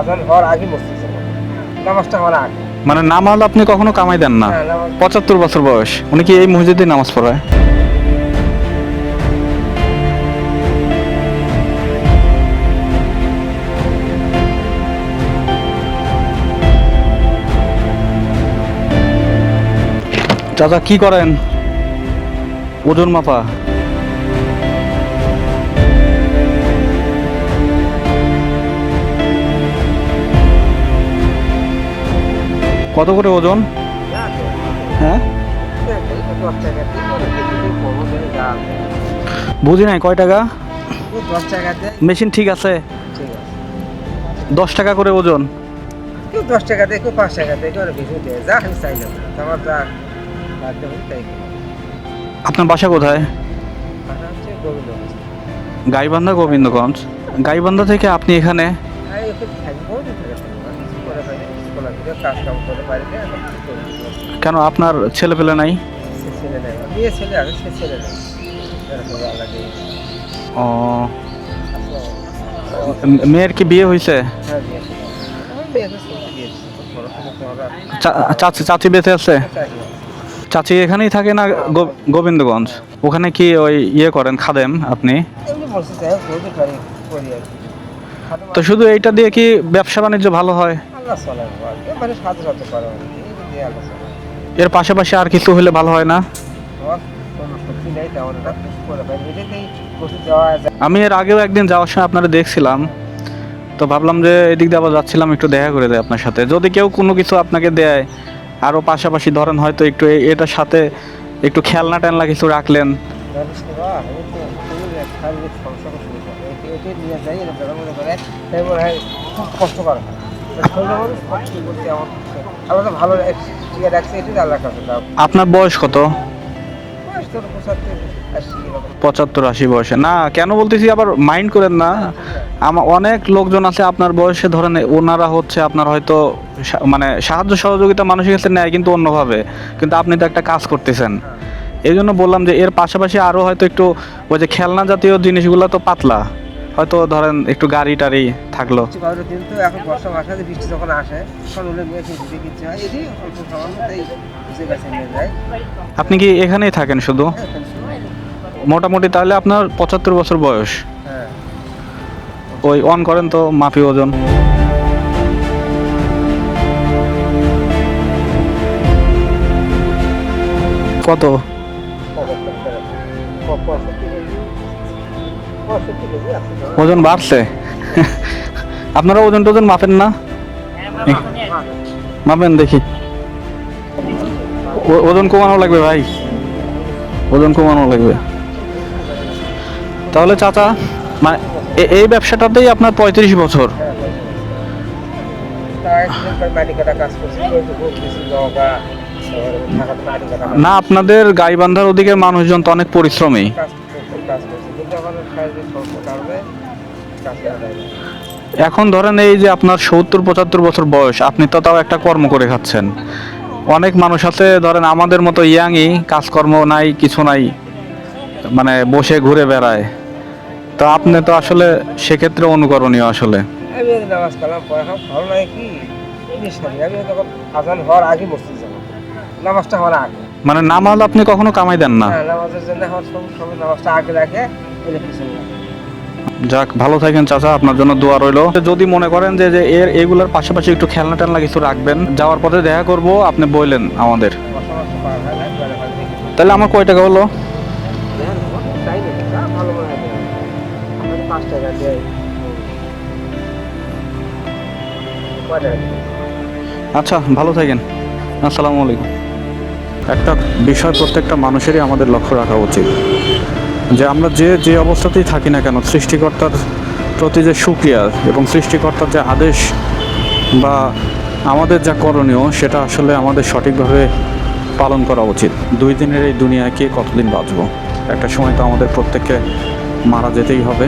আজান হওয়ার আগে বসতেছে। নামাজটা হওয়ার আগে। মানে নামাজ আপনি কখনো কামাই দেন না? হ্যাঁ, পঁচাত্তর বছর বয়স। উনি কি এই মসজিদে নামাজ পড়ায়? চাচা কি করেন? ওজন মাপা। কত করে ওজন? হ্যাঁ। বুঝি নাই, কয় টাকা? মেশিন ঠিক আছে? দশ টাকা করে ওজন? দশ টাকা পাঁচ টাকা আপনার বাসা কোথায়? গাইবান্ধা গোবিন্দগঞ্জ। গাইবান্ধা থেকে আপনি এখানে? কাজ কাম করে পারি না এখন কি করব? কেন আপনার ছেলে পেলে নাই? সে ছেলে নেই। আমার মেয়ে ছেলে আছে সে ছেলে নেই। এরকম আল্লাহ দিয়ে ও। মে- মেয়ের কি বিয়ে হয়েছে? হ্যাঁ আমার ছেলে ছেলে চা- চাচি চাচি বেঁচে আছে? না। চাচি এখানেই থাকে না গো- গোবিন্দগঞ্জ? ওখানে কি ওই ইয়ে করেন খাদেম আপনি? এমনি বলছে যাই করতে পারি করি আর কি। তো শুধু এইটা দিয়ে কি ব্যবসা বাণিজ্য ভালো হয়? আল্লাহ চলে মানে এর পাশাপাশি আর কিছু হলে ভালো হয় না? আমি এর আগেও একদিন যাওয়ার সময় আপনারা দেখছিলাম। তো ভাবলাম যে এদিক দিয়ে আবার যাচ্ছিলাম একটু দেখা করে দেয় আপনার সাথে। যদি কেউ কোনো কিছু আপনাকে দেয় আরও পাশাপাশি ধরেন হয়তো একটু এটার সাথে একটু খেলনা টেলনা কিছু রাখলেন। নিয়ে যাই খুব কষ্ট ভালো আল্লাহ কাছে আপনার বয়স কত? পঁচাত্তর, আশি বয়সে। না, কেন বলতেছি আবার মাইন্ড করেন না। আমার অনেক লোকজন আছে আপনার বয়সে, ধরেন ওনারা হচ্ছে আপনার হয়তো মানে সাহায্য সহযোগিতা মানুষের কাছে নেয় কিন্তু অন্যভাবে। কিন্তু আপনি তো একটা কাজ করতেছেন। এই জন্য বললাম যে, এর পাশাপাশি আরও হয়তো একটু ওই যে খেলনা জাতীয় জিনিসগুলো তো পাতলা। হয়তো ধরেন একটু গাড়ি টাড়ি থাকল। এখন বর্ষা বৃষ্টি যখন আসে আপনি কি এখানেই থাকেন শুধু? হ্যাঁ, মোটামুটি তাহলে আপনার পঁচাত্তর বছর বয়স। হ্যাঁ। ওই অন করেন তো মাপি ওজন। কত? ওজন বাড়ছে? আপনারা ওজন টোজন মাপেন না? মাপেন দেখি। ওজন কমানো লাগবে ভাই। ওজন কমানো লাগবে। তাহলে চাচা মানে এই ব্যবসাটাতেই আপনার পঁয়ত্রিশ বছর। হ্যাঁ, না আপনাদের গাইবান্ধার ওদিকের মানুষজন তো অনেক পরিশ্রমী। এখন ধরেন এই যে আপনার সত্তর পঁচাত্তর বছর বয়স আপনি তো তাও একটা কর্ম করে খাচ্ছেন। অনেক মানুষ আছে ধরেন আমাদের মতো ইয়াংই কাজকর্ম নাই কিছু নাই মানে বসে ঘুরে বেড়ায়। তো আপনি তো আসলে সেক্ষেত্রে অনুকরণীয় আসলে। আমি ওই নামাজ কালাম পড়া ভালো লাগে কি? আমি তখন আজান হওয়ার আগে বসতে যাব। নামাজটা হওয়ার আগে। মানে নামাজ আপনি কখনো কামাই দেন না? হ্যাঁ নামাজের জন্য আমার সব সময় নামাজটা আগে রাখে। যাক, ভালো থাকেন চাচা, আপনার জন্য দোয়া রইল। যদি মনে করেন যে এর, এগুলোর পাশাপাশি একটু খেলনা টেলনা কিছু রাখবেন, যাওয়ার পথে দেখা করব, আপনি বললেন আমাদের। তাহলে আমার কয় টাকা হলো? আচ্ছা ভালো থাকেন। আসসালামু আলাইকুম। একটা বিষয় প্রত্যেকটা মানুষেরই আমাদের লক্ষ্য রাখা উচিত। যে আমরা যে যে অবস্থাতেই থাকি না কেন, সৃষ্টিকর্তার প্রতি যে সুক্রিয়া এবং সৃষ্টিকর্তার যে আদেশ বা আমাদের যা করণীয়, সেটা আসলে আমাদের সঠিকভাবে পালন করা উচিত। দুই দিনের এই দুনিয়াকে কতদিন বাঁচব? একটা সময় তো আমাদের প্রত্যেককে মারা যেতেই হবে।